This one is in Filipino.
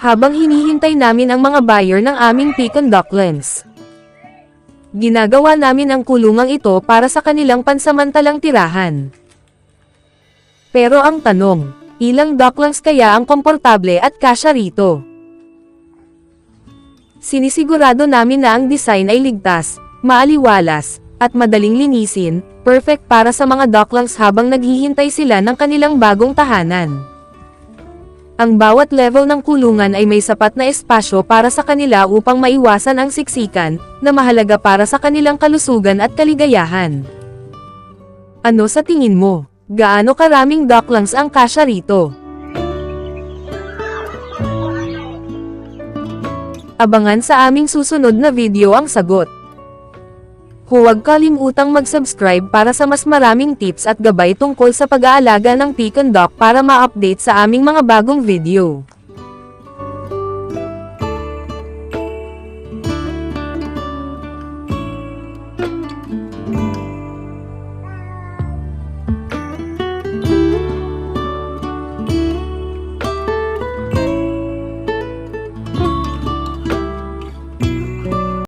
habang hinihintay namin ang mga buyer ng aming Pecan Ducklings. Ginagawa namin ang kulungang ito para sa kanilang pansamantalang tirahan. Pero ang tanong, ilang ducklings kaya ang komportable at kasya rito? Sinisigurado namin na ang design ay ligtas, maaliwalas, at madaling linisin, perfect para sa mga ducklings habang naghihintay sila ng kanilang bagong tahanan. Ang bawat level ng kulungan ay may sapat na espasyo para sa kanila upang maiwasan ang siksikan, na mahalaga para sa kanilang kalusugan at kaligayahan. Ano sa tingin mo? Gaano karaming ducklings ang kasya rito? Abangan sa aming susunod na video ang sagot. Huwag kalimutang mag-subscribe para sa mas maraming tips at gabay tungkol sa pag-aalaga ng Pecan Duck para ma-update sa aming mga bagong video.